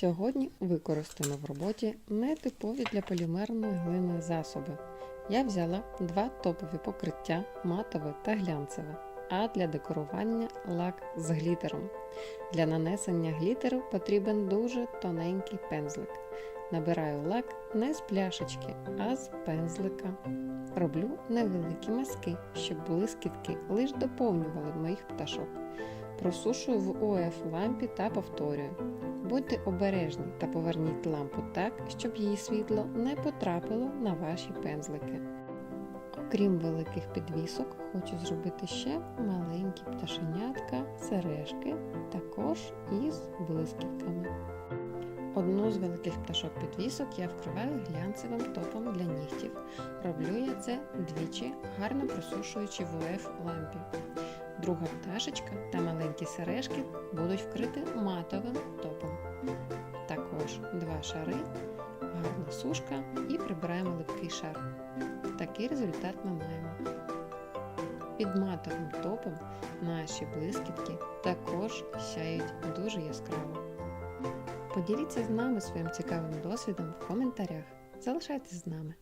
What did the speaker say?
Сьогодні використаємо в роботі нетипові для полімерної глини засоби. Я взяла два топові покриття матове та глянцеве, а для декорування лак з глітером. Для нанесення глітеру потрібен дуже тоненький пензлик. Набираю лак не з пляшечки, а з пензлика. Роблю невеликі мазки, щоб блискітки лише доповнювали моїх пташок. Просушую в ОФ лампі та повторюю. Будьте обережні та поверніть лампу так, щоб її світло не потрапило на ваші пензлики. Окрім великих підвісок, хочу зробити ще маленькі пташенятка, сережки, також із блискітками. Одну з великих пташок підвісок я вкриваю глянцевим топом для нігтів. Роблю я це двічі, гарно просушуючи в ОФ лампі. Друга пташечка та маленькі сережки будуть вкриті матовим топом. Також два шари, гарна сушка і прибираємо липкий шар. Такий результат ми маємо. Під матовим топом наші блискітки також сяють дуже яскраво. Поділіться з нами своїм цікавим досвідом в коментарях. Залишайтесь з нами.